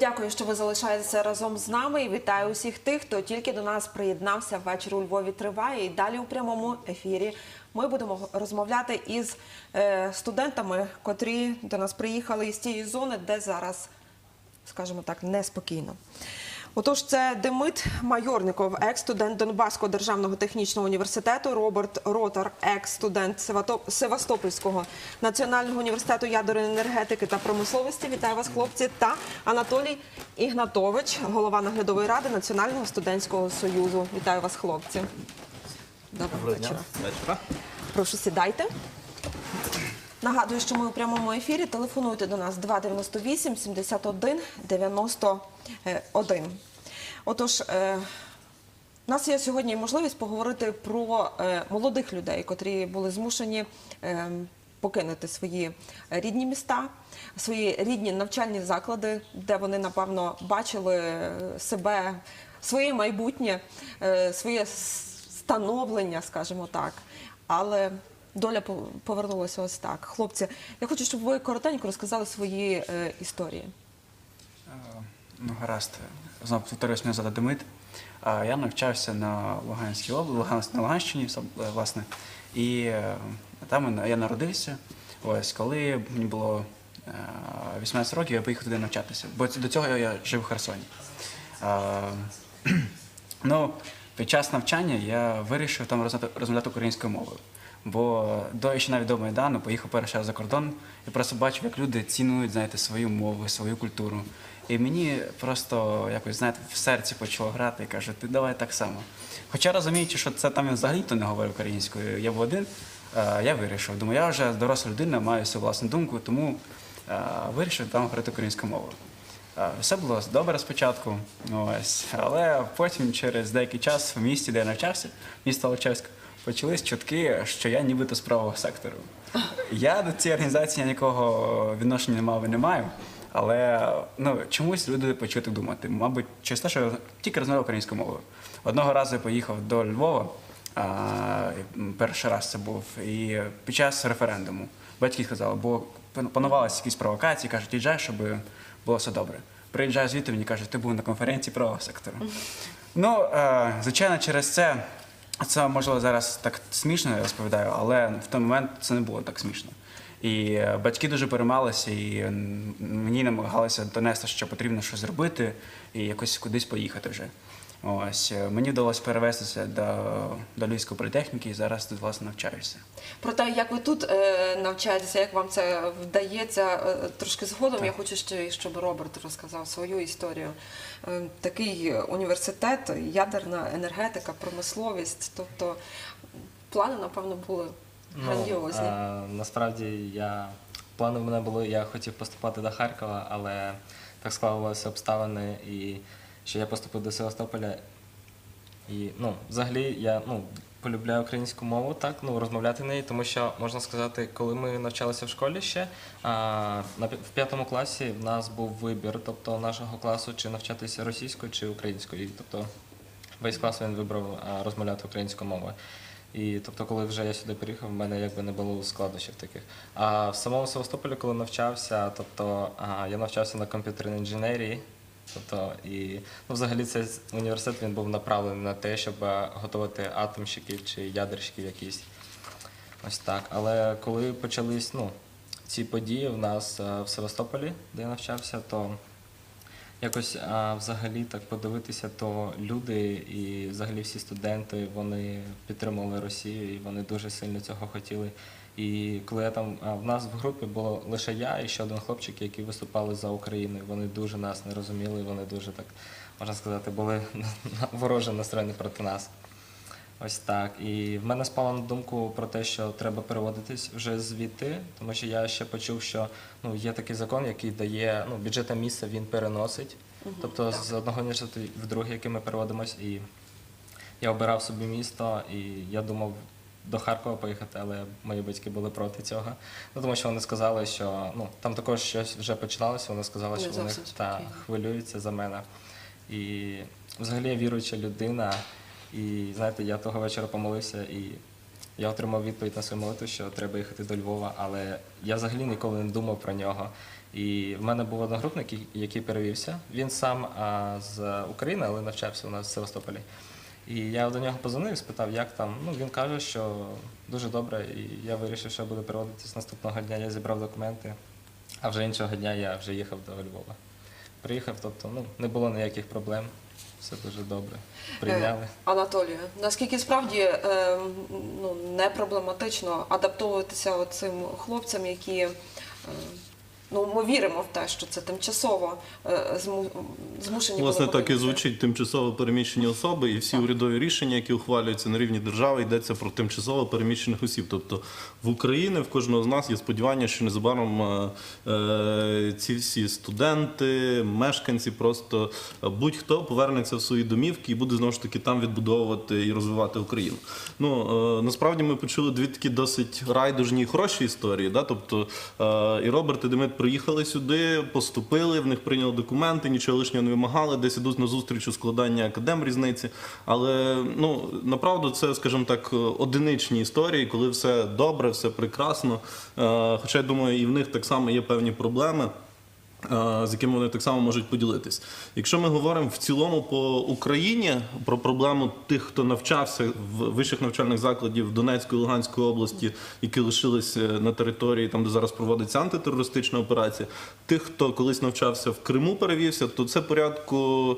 Дякую, що ви залишаєтеся разом з нами. І вітаю усіх тих, хто тільки до нас приєднався. Вечір у Львові триває. І далі у прямому ефірі ми будемо розмовляти із е, студентами, котрі до нас приїхали із тієї зони, де зараз, скажімо так, неспокійно. Отож, це Демит Майорников, екс-студент Донбаського державного технічного університету, Роберт Ротар, екс-студент Севастопольського національного університету ядерної енергетики та промисловості. Вітаю вас, хлопці, та Анатолій Ігнатович, голова наглядової ради Національного студентського союзу. Вітаю вас, хлопці. Доброго вечора. Вечора. Прошу сідайте. Нагадую, що ми у прямому ефірі. Телефонуйте до нас 298 71 91. Отож, е, у нас є сьогодні можливість поговорити про е, молодих людей, котрі були змушені е, покинути свої рідні міста, свої рідні навчальні заклади, де вони, напевно, бачили е, себе, своє майбутнє, е, своє становлення, скажімо так. Але доля по- повернулася ось так. Хлопці, я хочу, щоб ви коротенько розказали свої е, історії. Е, Ну, гаразд. Знову повторюсь, мене звати Демид. Я навчався на Луганській області, на Луганщині, е, власне. І е, там я народився. Ось, коли мені було е, 18 років, я поїхав туди навчатися. Бо до цього я жив в Херсоні. Е, Ну, під час навчання я вирішив там розмовляти, українською мовою. Бо до ще навіть до Майдану поїхав перший раз за кордон і просто бачив, як люди цінують знаєте, свою мову, свою культуру. І мені просто якось знаєте, в серці почало грати і каже, ти давай так само. Хоча розуміючи, що це там він взагалі то не говорив українською, я був один, е, я вирішив. Думаю, я вже доросла людина, маю свою власну думку, тому е, вирішив там говорити українською мовою. Е, Все було добре спочатку, ось, але потім через деякий час в місті, де я навчався, місто Лучевськ, почались чутки, що я нібито з правого сектору. Я до цієї організації ніякого відношення не мав і не маю, але ну, чомусь люди почали думати. Мабуть, через те, що я тільки розмовляв українською мовою. Одного разу я поїхав до Львова, а, перший раз це був, і під час референдуму батьки сказали, бо панувалися якісь провокації, кажуть, їжджай, щоб було все добре. Приїжджаю звідти, мені кажуть, ти був на конференції правого сектору. Ну, е, звичайно, через це це можливо зараз так смішно я розповідаю, але в той момент це не було так смішно. І е, батьки дуже переймалися, і мені намагалися донести, що потрібно щось зробити і якось кудись поїхати вже. Ось е, мені вдалося перевестися до, до Львівської політехніки і зараз тут власне навчаюся. Про те, як ви тут е, навчаєтеся, як вам це вдається, е, трошки згодом. Я хочу ще, щоб Роберт розказав свою історію. Е, такий університет, ядерна енергетика, промисловість. Тобто плани, напевно, були грандіозні. Ну, е, насправді я плани в мене були, я хотів поступати до Харкова, але так склалися обставини, і що я поступив до Севастополя. І ну, взагалі я ну, полюбляю українську мову, так, ну, розмовляти нею, тому що можна сказати, коли ми навчалися в школі ще, а, на, в п'ятому класі в нас був вибір, тобто нашого класу, чи навчатися російською, чи українською. Тобто весь клас він вибрав а, розмовляти українською мовою. І тобто, коли вже я сюди приїхав, в мене якби не було складнощів таких. А в самому Севастополі, коли навчався, тобто а, я навчався на комп'ютерній інженерії. Тобто, і ну, взагалі цей університет він був направлений на те, щоб готувати атомщиків чи ядерщиків якісь. Ось так. Але коли почались ну, ці події в нас в Севастополі, де я навчався, то якось а, взагалі так подивитися, то люди і взагалі всі студенти вони підтримували Росію і вони дуже сильно цього хотіли. І коли я там в нас в групі було лише я і ще один хлопчик, які виступали за Україну. Вони дуже нас не розуміли, вони дуже так можна сказати, були вороже настроєні проти нас. Ось так. І в мене спало на думку про те, що треба переводитись вже звідти, тому що я ще почув, що ну, є такий закон, який дає ну, бюджетне місце, він переносить. Тобто з одного університету в другий, який ми переводимось, і я обирав собі місто, і я думав до Харкова поїхати, але мої батьки були проти цього. Ну, тому що вони сказали, що ну, там також щось вже починалося, вони сказали, що вони та, хвилюються за мене. І взагалі я віруюча людина. І знаєте, я того вечора помолився і я отримав відповідь на свою молитву, що треба їхати до Львова, але я взагалі ніколи не думав про нього. І в мене був одногрупник, який- перевівся. Він сам а, з України, але навчався у нас в Севастополі. І я до нього позвонив, спитав, як там. Ну, він каже, що дуже добре, і я вирішив, що я буду переводитись наступного дня. Я зібрав документи, а вже іншого дня я вже їхав до Львова. Приїхав, тобто ну, не було ніяких проблем, все дуже добре. Прийняли. Е, Анатолію, наскільки справді е, ну, не проблематично адаптовуватися цим хлопцям, які е, ну, ми віримо в те, що це тимчасово е, змушені Власне, так і звучить тимчасово переміщені особи, і всі урядові рішення, які ухвалюються на рівні держави, йдеться про тимчасово переміщених осіб. Тобто в Україні в кожного з нас є сподівання, що незабаром е, е, ці всі студенти, мешканці, просто е, будь-хто повернеться в свої домівки і буде знову ж таки там відбудовувати і розвивати Україну. Ну е, насправді ми почули дві такі досить райдужні і хороші історії. Да? Тобто е, і Роберт і Демид приїхали сюди, поступили, в них прийняли документи, нічого лишнього не вимагали, десь ідуть на зустріч у складання академ різниці. Але ну направду це, скажімо так, одиничні історії, коли все добре, все прекрасно. Е, Хоча я думаю, і в них так само є певні проблеми. Е, З якими вони так само можуть поділитись. Якщо ми говоримо в цілому по Україні про проблему тих, хто навчався в вищих навчальних закладів Донецької Луганської області, які лишилися на території, там де зараз проводиться антитерористична операція, тих, хто колись навчався в Криму, перевівся, то це порядку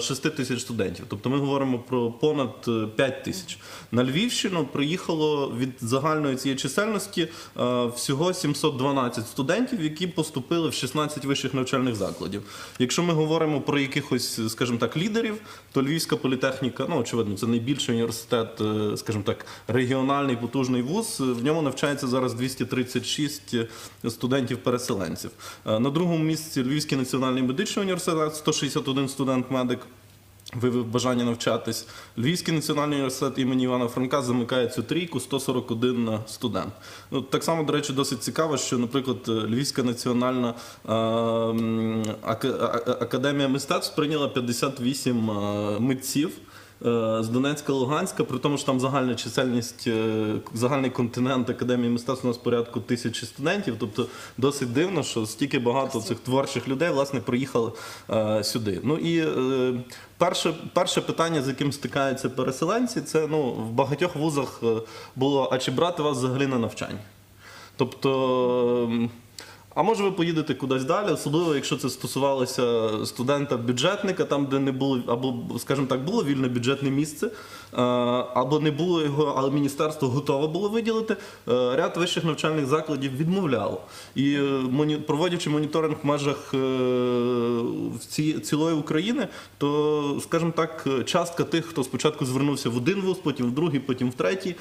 6 тисяч студентів. Тобто ми говоримо про понад 5 тисяч. На Львівщину приїхало від загальної цієї чисельності е, всього 712 студентів, які поступили в 16 вищих навчальних закладів. Якщо ми говоримо про якихось, скажімо так, лідерів, то Львівська політехніка, ну очевидно, це найбільший університет, е, скажімо так, регіональний потужний вуз. В ньому навчається зараз 236 студентів-переселенців. Е, На другому місці Львівський національний медичний університет, 161 студент-медик виявив бажання навчатись. Львівський національний університет імені Івана Франка замикає цю трійку 141 студент. Ну, так само, до речі, досить цікаво, що, наприклад, Львівська національна е, м, ака- а- а- академія мистецтв прийняла 58 е, митців. Е, З Донецька, Луганська, при тому, що там загальна чисельність, е, загальний континент Академії мистецтв у нас порядку тисячі студентів. Тобто досить дивно, що стільки багато цих творчих людей власне приїхали е, сюди. Ну і перше, перше питання, з яким стикаються переселенці, це ну в багатьох вузах було: а чи брати вас взагалі на навчання? Тобто. А може ви поїдете кудись далі, особливо якщо це стосувалося студента-бюджетника, там де не було, або, скажімо так, було вільне бюджетне місце, або не було його, але міністерство готове було виділити. е, Ряд вищих навчальних закладів відмовляло. І е, проводячи моніторинг в межах е, цілої України, то, скажімо так, частка тих, хто спочатку звернувся в один вуз, потім в другий, потім в третій, е,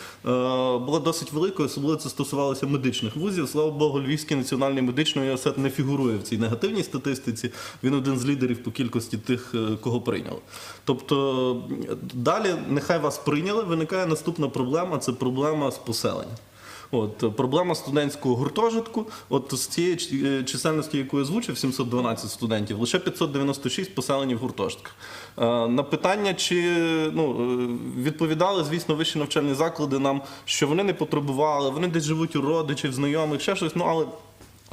була досить великою, особливо це стосувалося медичних вузів. Слава Богу, Львівський національний медичний університет не фігурує в цій негативній статистиці. Він один з лідерів по кількості тих, е, кого прийняли. Тобто е, далі, нехай вас прийняли, виникає наступна проблема це проблема з поселенням. От проблема студентського гуртожитку. От з цієї е, чисельності, яку я озвучив, 712 студентів, лише 596 поселені в гуртожитках. Е, На питання, чи ну е, відповідали, звісно, вищі навчальні заклади нам, що вони не потребували, вони десь живуть у родичів, знайомих, ще щось. Ну але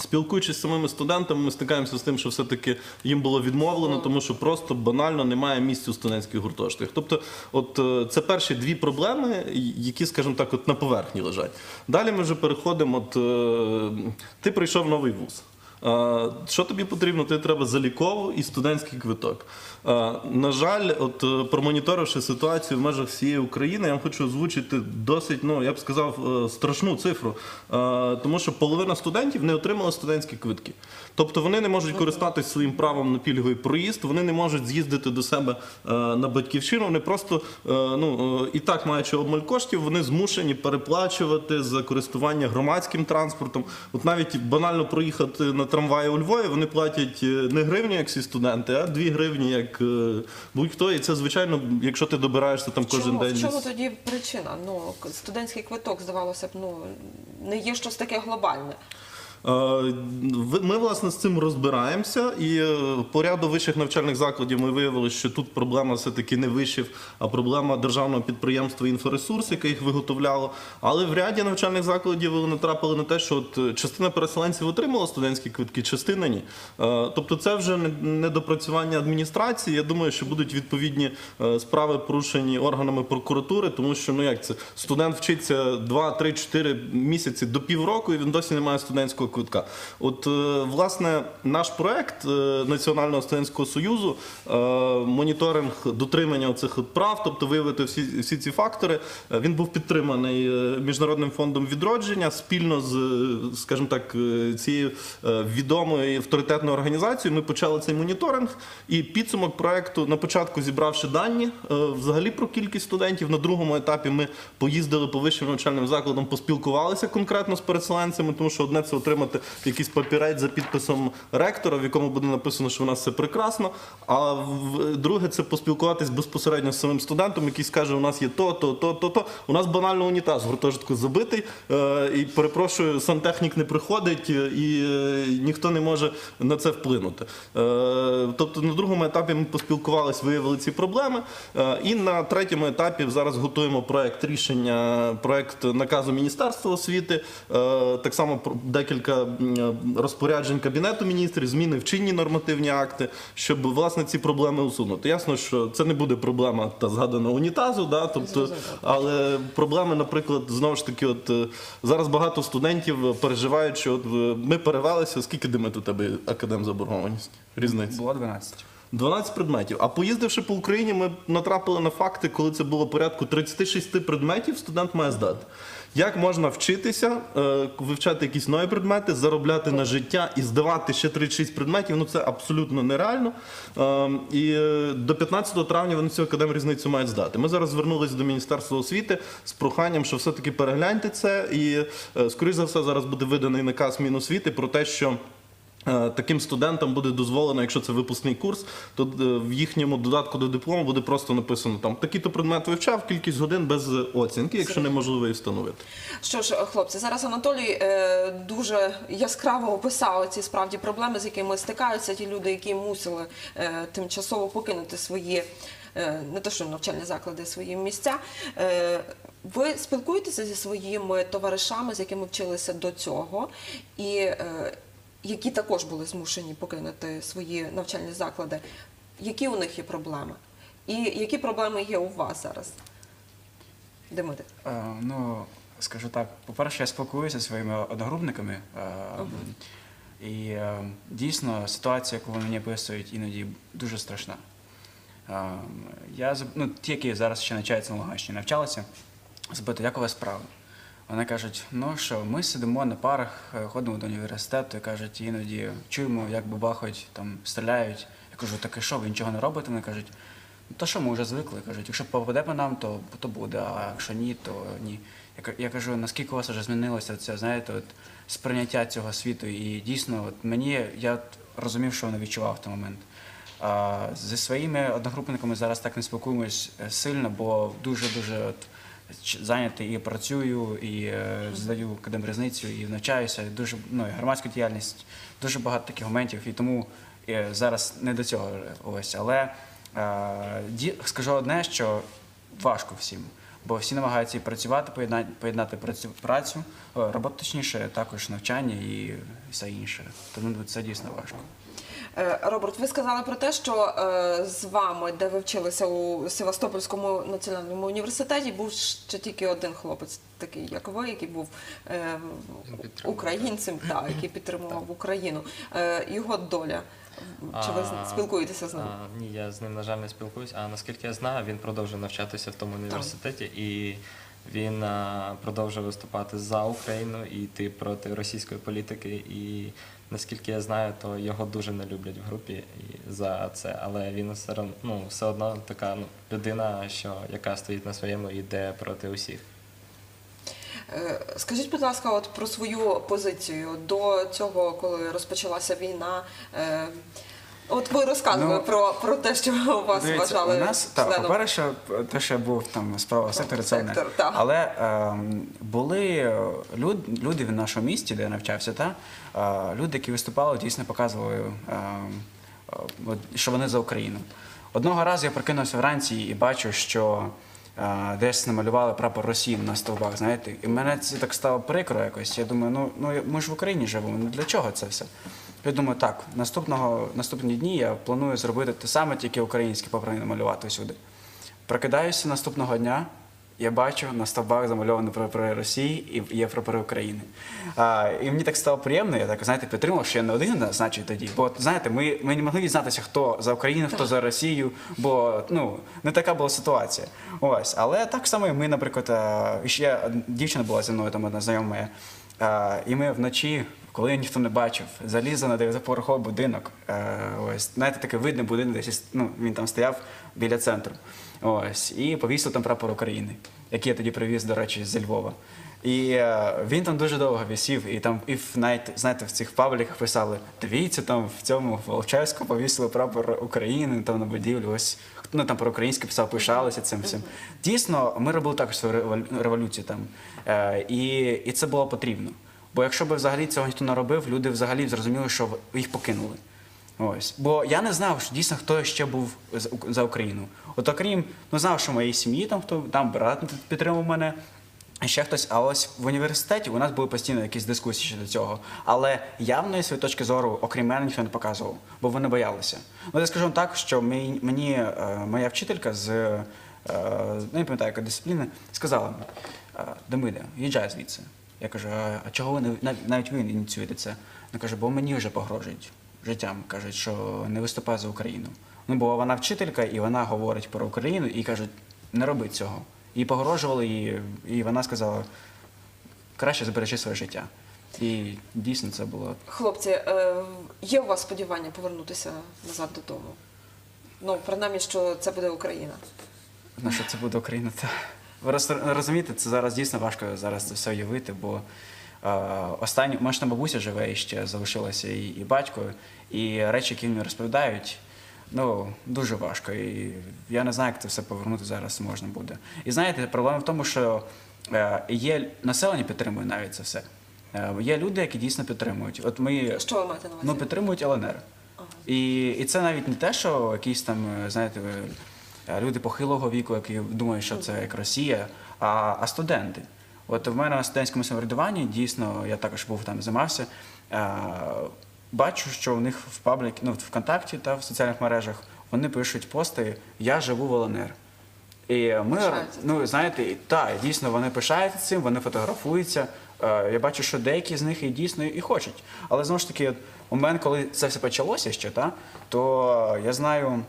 Спілкуючись з самими студентами, ми стикаємося з тим, що все-таки їм було відмовлено, тому що просто банально немає місць у студентських гуртожитках. Тобто, от е, це перші дві проблеми, які, скажімо так, от на поверхні лежать. Далі ми вже переходимо. От е, ти прийшов в новий вуз. Е, Що тобі потрібно? Тобі треба залікову і студентський квиток. Е, На жаль, от е, промоніторивши ситуацію в межах всієї України, я вам хочу озвучити досить, ну я б сказав, е, страшну цифру. Тому що половина студентів не отримала студентські квитки. Тобто вони не можуть користатися своїм правом на пільговий проїзд, вони не можуть з'їздити до себе е, на батьківщину. Вони просто е, ну е, і так маючи обмаль коштів, вони змушені переплачувати за користування громадським транспортом. От навіть банально проїхати на трамваї у Львові, вони платять не гривню, як всі студенти, а 2 гривні, як будь-хто. І це звичайно, якщо ти добираєшся там кожен чому, день. в чому тоді причина? Ну, студентський квиток, здавалося б, ну, не є щось таке глобальне. Е, Ми власне з цим розбираємося, і е, по ряду вищих навчальних закладів ми виявили, що тут проблема все-таки не вишів, а проблема державного підприємства «Інфоресурс», яке їх виготовляло. Але в ряді навчальних закладів вони натрапили на те, що от е, частина переселенців отримала студентські квитки, частина ні. Тобто, це вже недопрацювання адміністрації. Я думаю, що будуть відповідні справи порушені органами прокуратури, тому що ну як це студент вчиться 2, 3, 4 місяці до півроку, і він досі не має студентського квитка. От е, власне наш проект е, Національного студентського союзу, е, моніторинг дотримання цих прав, тобто виявити всі, всі ці фактори. Він був підтриманий міжнародним фондом відродження спільно з, скажімо так, цією відомою авторитетною організацією. Ми почали цей моніторинг. І підсумок проекту на початку зібравши дані взагалі про кількість студентів. На другому етапі ми поїздили по вищим навчальним закладам, поспілкувалися конкретно з переселенцями, тому що одне це отримати якийсь папірець за підписом ректора, в якому буде написано, що у нас все прекрасно. А в- друге це поспілкуватись безпосередньо з самим студентом, який скаже, у нас є то, то, то, то, то. У нас банально унітаз в гуртожитку забитий. е, І перепрошую, сантехнік не приходить, е, і е, ніхто не може на це вплинути. Тобто на другому етапі ми поспілкувалися, виявили ці проблеми. І на третьому етапі зараз готуємо проект рішення, проект наказу Міністерства освіти. Так само про- декілька розпоряджень Кабінету міністрів, зміни в чинні нормативні акти, щоб власне ці проблеми усунути. Ясно, що це не буде проблема та згаданого унітазу, да, тобто, але проблеми, наприклад, знову ж таки, от е, зараз багато студентів переживають, що от е, ми перевелися. Скільки димит у тебе академ заборгованість? Різниця? Було 12. 12 предметів. А поїздивши по Україні, ми натрапили на факти, коли це було порядку 36 предметів, студент має здати. Як можна вчитися, е, вивчати якісь нові предмети, заробляти на життя і здавати ще 36 предметів? Ну це абсолютно нереально. Е, І е, до 15 травня вони цю академ різницю мають здати. Ми зараз звернулися до Міністерства освіти з проханням, що все-таки перегляньте це. І, скоріш за все, зараз буде виданий наказ Міносвіти про те, що. Е, Таким студентам буде дозволено, якщо це випускний курс, то е, в їхньому додатку до диплому буде просто написано там такий-то предмет вивчав, кількість годин без оцінки, якщо неможливо її встановити. Що ж, хлопці, зараз Анатолій е, дуже яскраво описав ці справді проблеми, з якими стикаються ті люди, які мусили е, тимчасово покинути свої. е, Не те, що навчальні заклади, свої місця. Е, Ви спілкуєтеся зі своїми товаришами, з якими вчилися до цього, і е, які також були змушені покинути свої навчальні заклади. Які у них є проблеми? І які проблеми є у вас зараз? Демиде. Е, ну, скажу так, по-перше, я спілкуюся зі своїми одногрупниками. Е, І е, дійсно ситуація, яку вони мені описують, іноді дуже страшна. Е, я, ну, ті, які зараз ще навчаються на Луганщині, навчалися, запитую, як у вас справи? Вони кажуть, ну що, ми сидимо на парах, е, ходимо до університету і кажуть, іноді чуємо, як бабахають, там стріляють. Я кажу, так і що, ви нічого не робите? Вони кажуть, ну то що, ми вже звикли. Кажуть, якщо попаде по нам, то, то буде, а якщо ні, то ні. Я, я кажу, наскільки у вас вже змінилося це, знаєте, от, сприйняття цього світу. І дійсно, от мені я розумів, що вони відчував в той момент. А, зі своїми одногрупниками зараз так не спілкуємось е, сильно, бо дуже-дуже от, ч- зайнятий і працюю, і е, здаю академрізницю, і навчаюся, і дуже ну, і громадську діяльність, дуже багато таких моментів, і тому е, зараз не до цього е, ось. Але е, скажу одне, що важко всім. Бо всі намагаються і працювати, поєднати, поєднати працю, працю, роботу точніше, також навчання і все інше. Тому це дійсно важко. Е, Роберт, ви сказали про те, що е, з вами, де ви вчилися у Севастопольському національному університеті, був ще тільки один хлопець, такий як ви, який був е, українцем, та, який підтримував Україну. Його доля. Чи ви А, спілкуєтеся з ним? А, ні, я з ним, на жаль, не спілкуюсь. А наскільки я знаю, він продовжує навчатися в тому університеті і він продовжує виступати за Україну і йти проти російської політики. І наскільки я знаю, то його дуже не люблять в групі за це. Але він все одно, ну, все одно така ну, людина, що яка стоїть на своєму і йде проти усіх. Е, Скажіть, будь ласка, от про свою позицію до цього, коли розпочалася війна. От ви розказували Ну, про, про те, що вас Дивіться, вважали у нас так, по-перше, те, що я був там з правого сектору, це так. Але ем, були е, люд, люди в нашому місті, де я навчався, та е, люди, які виступали, дійсно показували, ем, е, що вони за Україну. Одного разу я прокинувся вранці і бачу, що е, десь намалювали прапор Росії на стовбах, знаєте, і мене це так стало прикро якось. Я думаю, ну, ну ми ж в Україні живемо, ну для чого це все? Я думаю, так, наступного, наступні дні я планую зробити те саме, тільки українське попри намалювати всюди. Прокидаюся наступного дня, я бачу на стовбах замальовані прапори Росії і є прапори України. А, і мені так стало приємно, я так знаєте, підтримав, що я не один, значить, тоді. Бо знаєте, ми, ми не могли дізнатися, хто за Україну, хто за Росію, бо ну не така була ситуація. Ось, але так само і ми, наприклад, ще дівчина була зі мною, там одна знайома моя. І ми вночі, коли ніхто не бачив, залізли на дев'ятиповерховий будинок. Е, ось, знаєте, такий видний будинок, десь ну, він там стояв біля центру. Ось, і повісив там прапор України, який я тоді привіз, до речі, зі Львова. І е, він там дуже довго висів, і там і в навіть, знаєте, в цих пабліках писали: дивіться, там в цьому Волчевську повісили прапор України там на будівлю. Ось ну там про українське писав, пишалися цим всім. Дійсно, ми робили також свою револю- революцію там. Е, і, і це було потрібно. Бо якщо б взагалі цього ніхто не робив, люди взагалі зрозуміли, що їх покинули. Ось. Бо я не знав, що дійсно хто ще був за Україну. От окрім, ну знав, що моїй сім'ї там хто там брат підтримав мене. Ще хтось, а ось в університеті у нас були постійно якісь дискусії щодо цього. Але явної своєї точки зору, окрім мене, ніхто не показував, бо вони боялися. Ну, я скажу так, що мені, мені е, моя вчителька з е, ну, не пам'ятаю, яка дисципліни, сказала «Е, Демиде, їжджай звідси. Я кажу, а, чого ви не навіть ви ініціюєте це? Вона каже, бо мені вже погрожують життям. Кажуть, що не виступай за Україну. Ну, бо вона вчителька, і вона говорить про Україну, і кажуть, не роби цього. Їй погрожували, і, і вона сказала, краще збережи своє життя. І дійсно це було. Хлопці, е, є у вас сподівання повернутися назад додому? Ну, принаймні, що це буде Україна. На що це буде Україна? Та ви розумієте, це зараз дійсно важко зараз це все уявити, бо е, останні моя бабуся живе і ще залишилася і, і батько, і речі, які мені розповідають, ну дуже важко. І я не знаю, як це все повернути зараз можна буде. І знаєте, проблема в тому, що е, є населення підтримує навіть це все. Е, є люди, які дійсно підтримують. От ми Що ви маєте на увазі? ну, підтримують ЛНР. І, і це навіть не те, що якісь там, е, знаєте, люди похилого віку, які думають, що це як Росія, а, а студенти. От в мене на студентському самоврядуванні дійсно я також був там займався. е, Бачу, що в них в паблік, ну, в ВКонтакті та в соціальних мережах вони пишуть пости Я живу в ЛНР. І ми, Пишаються ну знаєте, та, дійсно вони пишаються цим, вони фотографуються. Е, Я бачу, що деякі з них і дійсно і хочуть. Але знову ж таки, у мене, коли це все почалося ще, та, то я знаю, е,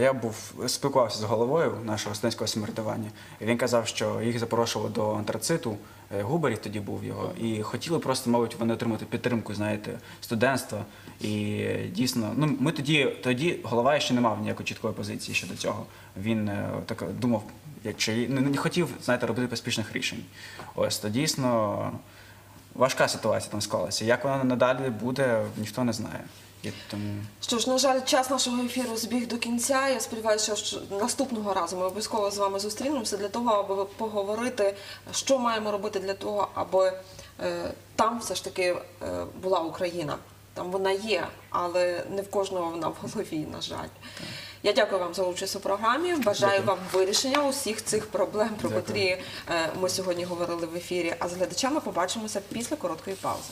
я був спілкувався з головою нашого студентського самоврядування, він казав, що їх запрошували до антрациту. е, Губарів тоді був його, і хотіли просто, мабуть, вони отримати підтримку, знаєте, студентства. І дійсно, ну ми тоді, тоді голова ще не мав ніякої чіткої позиції щодо цього. Він е, так думав, як чи не, не хотів, знаєте, робити поспішних рішень. Ось то дійсно важка ситуація там склалася. Як вона надалі буде, ніхто не знає. І тому Що ж, на жаль, час нашого ефіру збіг до кінця. Я сподіваюся, що наступного разу ми обов'язково з вами зустрінемося для того, аби поговорити, що маємо робити для того, аби е, там все ж таки е, була Україна. Там вона є, але не в кожного вона в голові, на жаль. Я дякую вам за участь у програмі. Бажаю вам вирішення усіх цих проблем, про Дякую. котрі е, ми сьогодні говорили в ефірі. А з глядачами побачимося після короткої паузи.